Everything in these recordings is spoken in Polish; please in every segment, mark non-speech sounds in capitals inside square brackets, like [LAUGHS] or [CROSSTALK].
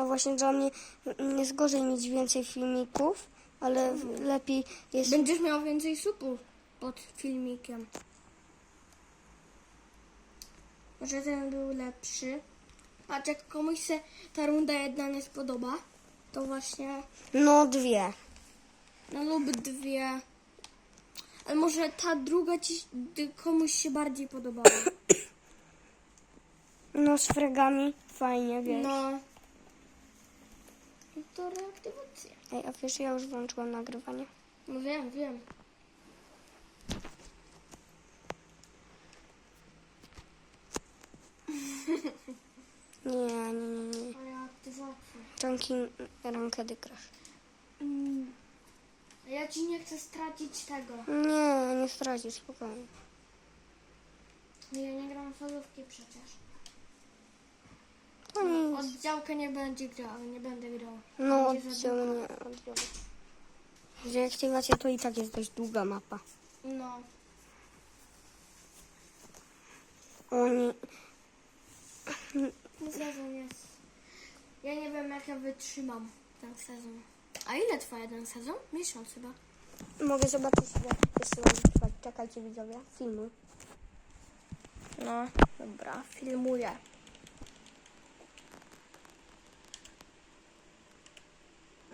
A właśnie dla mnie jest gorzej mieć więcej filmików, ale lepiej jest... Będziesz miał więcej supu pod filmikiem. Może ten był lepszy. A jak komuś się ta runda jedna nie spodoba, to właśnie No dwie. no lub dwie. Ale może ta druga ci komuś się bardziej podobała. [COUGHS] No z fragami fajnie, wiesz. No. To reaktywacja. Ej, a wiesz, ja już włączyłam nagrywanie. No wiem, wiem. Nie, nie, nie, nie. Reaktywacja. Ranki, rankedy. Mm. Ja ci nie chcę stracić tego. Nie, nie stracisz, spokojnie. No Ja nie gram w solówki przecież. Oddziałkę nie będzie grał, nie będę grał. No, Będzie za oddział nie, oddział. Reaktywacja to i tak jest dość długa mapa. No. Oni, Sezon jest. Ja nie wiem jak ja wytrzymam ten sezon. A ile trwa jeden sezon? Miesiąc chyba. mogę zobaczyć, jak wysyłam. Czekaj- Czekajcie widzowie, filmuj. No, dobra, filmuję.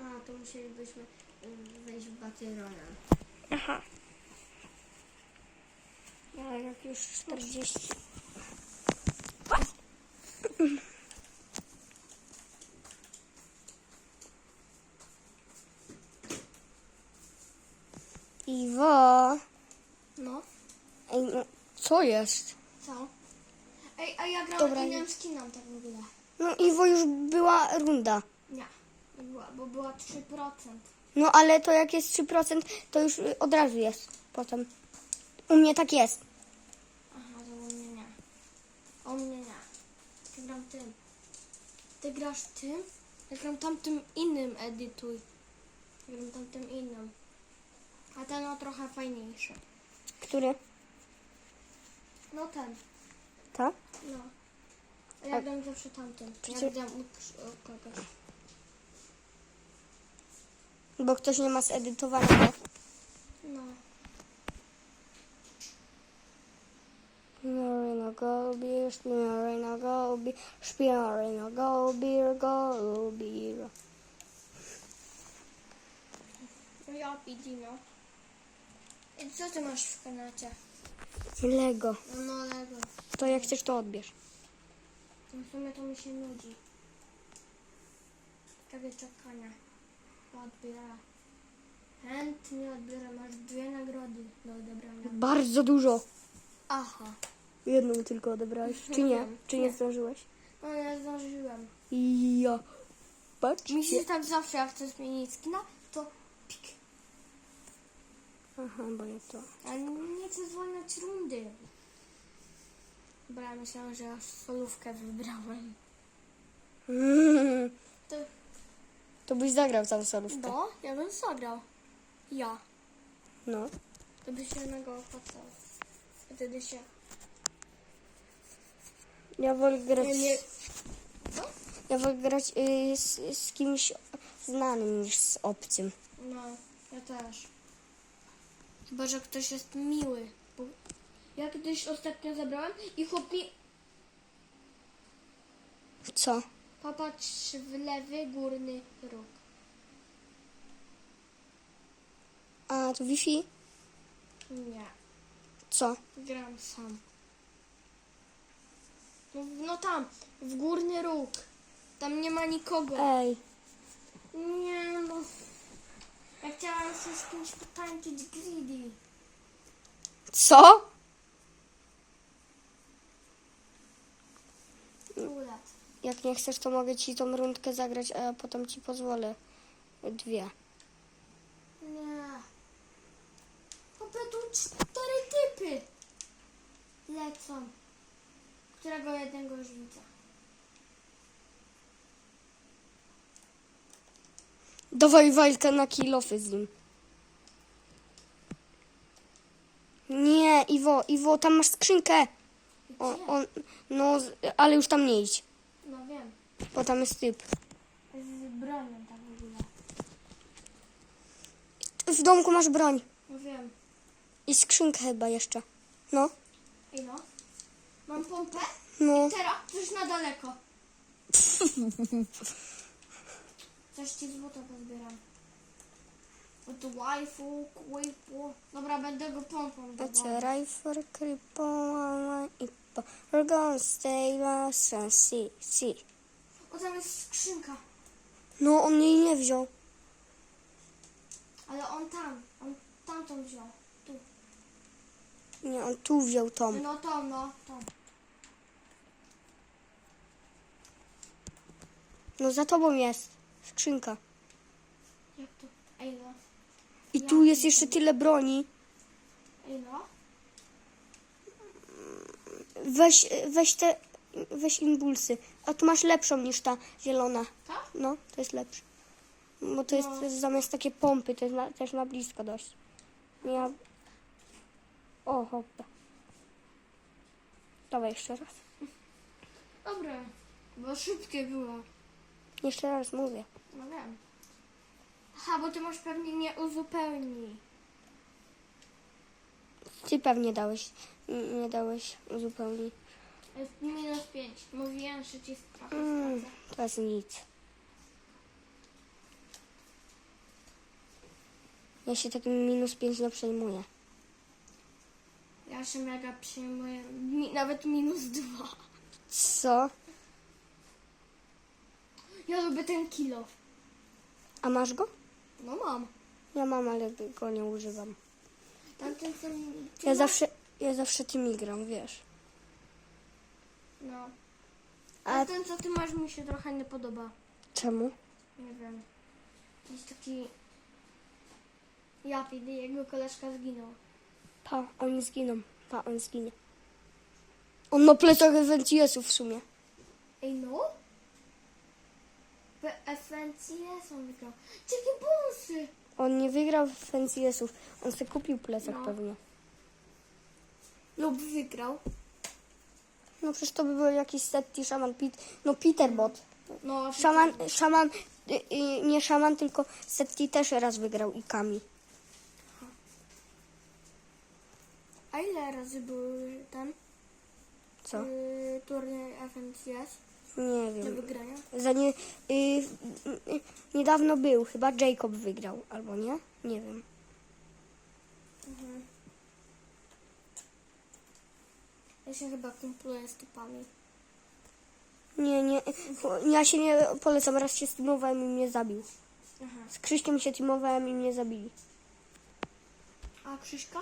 A, to musielibyśmy wejść w Battle Royale. Aha. Ja jak już 40. Iwo, No, ej, no, co jest? co? Ej, a ja gram Dobra, innym skinem tak w ogóle. No Iwo już była runda. Nie była, bo była 3%. No ale to jak jest 3%, to już y, od razu jest potem. U mnie tak jest. Aha, to u mnie nie. U mnie nie. Ja gram tym. Ty grasz tym? Ja gram tamtym innym edytuj. Ja gram tamtym innym. A ten o trochę fajniejszy. Który? No ten. To? No. Ja A- gram zawsze tamtym. Przecież- Jak gram u, u kogoś. Bo ktoś nie ma zedytowanego. No. Szpiory go beer, szpiory no go beer, szpiory no go beer, go beer. No ja Pidino. I co ty masz w kanacie? Lego. No, no Lego. To jak chcesz to odbierz. No w sumie to mi się nudzi. Czekaj czekania. Odbiera. Chętnie odbiorę. Masz dwie nagrody do odebrania. Bardzo dużo. Aha. Jedną tylko odebrałeś. Czy nie? Wiem. Czy nie zdążyłeś? No ja zdążyłem. Ja. Patrz. Mi się tak zawsze jak chcę zmienić skina, to pik. Aha, bo ja to. Ale nie chcę zwolniać rundy. Bo ja myślałam, że aż solówkę wybrałem. [LAUGHS] To, to byś zagrał całą solówkę. no, ja bym zagrał. Ja. No. To by się na go opłacało. Wtedy się... Ja wolę grać. Nie, nie. Ja wolę grać y, z, z kimś znanym niż z obcym. No, ja też. Chyba, że ktoś jest miły. Bo ja kiedyś ostatnio zabrałem i chłop mi... Co? Popatrz w lewy górny róg. A to Wi-Fi? Nie, Co? gram sam. No, no tam, w górny róg. Tam nie ma nikogo. Ej. Nie no. Ja chciałam się z kimś potańczyć greedy. Co? Jak nie chcesz, to mogę ci tą rundkę zagrać, a potem ci pozwolę. Dwie. Nie. Chłopie, tu cztery typy lecą. Którego jednego już widzę. Dawaj walkę na kilofy z nim. Nie, Iwo, Iwo, tam masz skrzynkę. O, on, no, ale już tam nie idź. Bo tam jest typ. Z bronią tam w ogóle. W domku masz broń. No wiem. I skrzynkę chyba jeszcze. No. Ej no. Mam pompę? No. I teraz już na daleko. Coś ci złota pozbieram. Od rifle, quipu. Dobra, będę go pompą Patrzę, rifle, creeper, i... We're gonna stay last and see, see. O, tam jest skrzynka. No, on jej nie wziął. Ale on tam. On tamtą wziął. Tu. Nie, on tu wziął tą. No to, no, to. No, za tobą jest skrzynka. Jak to? Ej no. I tu jest jeszcze tyle broni. Ej no. Weź, weź te, weź impulsy. A tu masz lepszą niż ta zielona. Tak? No, to jest lepsze. Bo to jest, No. to jest zamiast takie pompy, to jest na, też na blisko dość. Ja... O, hopę. Dawaj jeszcze raz. Dobra. Bo szybkie było. Jeszcze raz mówię. No wiem. Aha, bo ty masz pewnie nie uzupełni. Ty pewnie dałeś, nie dałeś zupełnie. Jest minus 5. Mówiłem, że ci trochę Mm, stracę. to jest nic. Ja się takim minus 5 nie przejmuję. Ja się mega przyjmuję. Mi, nawet minus 2. Co? Ja lubię ten kilo. A masz go? No mam. Ja mam, ale go nie używam. Tamten co... Ja zawsze, ja zawsze tymi gram, wiesz. No. A ten co ty masz mi się trochę nie podoba. czemu? Nie wiem. Jest taki... Japid, jego koleżka zginął. Pa, oni zginą. Pa, on zginie. On ma plecach Eventiesów w sumie. Ej no? FNCS on wygrał. Jakie bonusy! On nie wygrał w Eventiesów. On sobie kupił plecak No. pewnie. Lub wygrał. No przecież to by był jakiś Setti, szaman, Pit, no Peterbot. No, Szaman, szaman, y, y, nie szaman, tylko Setti też raz wygrał i Kami. A ile razy był ten Co? y, turniej FNCS Nie do wiem. wygrania? Za nie, y, y, y, niedawno był, chyba Jacob wygrał, albo nie? Nie wiem. Mhm. Ja się chyba kumpluję z typami. Nie, nie, ja się nie polecam, raz się steamowałem i mnie zabił. Aha. Z Krzyśkiem się teamowałem i mnie zabili. A Krzyśka?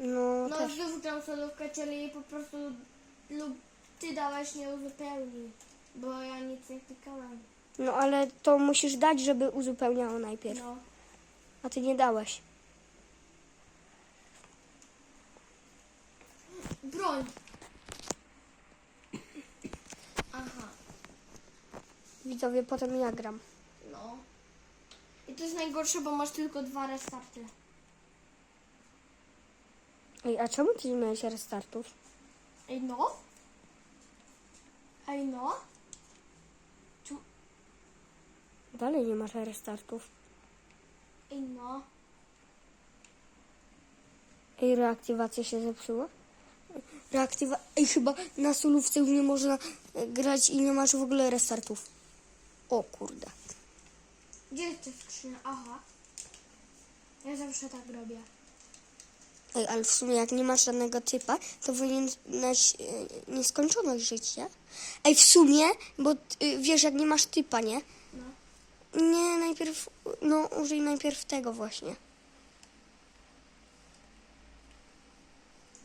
No, No, też. znów gram solówkę, czyli po prostu lub ty dałeś nie uzupełni, bo ja nic nie klikałem. No ale to musisz dać, żeby uzupełniało najpierw. No. A ty nie dałeś. Broń! Aha, Widzowie, potem ja gram. no. I to jest najgorsze, bo masz tylko dwa restarty. Ej, a czemu ty nie miałeś restartów? Ej no? Ej no? Dalej nie masz restartów. Ej no? Ej, reaktywacja się zepsuła? Reaktywa... Ej, chyba na solówce już nie można e, grać i nie masz w ogóle restartów. O kurde. Gdzie jest ta skrzynia? Aha. Ja zawsze tak robię. Ej, ale w sumie jak nie masz żadnego typa, to powinieneś e, nieskończoność żyć, nie? Ej, w sumie, bo y, wiesz, jak nie masz typa, nie? No. Nie, najpierw, no użyj najpierw tego właśnie.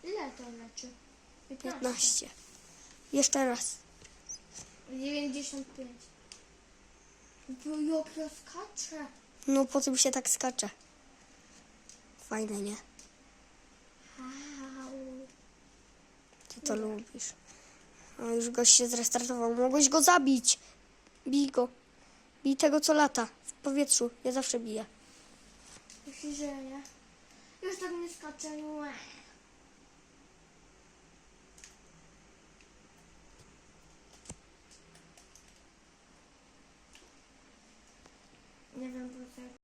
Ile to leczy? 15. Jeszcze raz. 95. Bo jak ja skaczę. No po tym się tak skacze. Fajne, nie? Ty to lubisz. O, już gość się zrestartował. Mogłeś go zabić. Bij go. Bij tego, co lata w powietrzu. Ja zawsze biję. Żyje. Już tak nie skaczę. Łe. Nie wiem, po co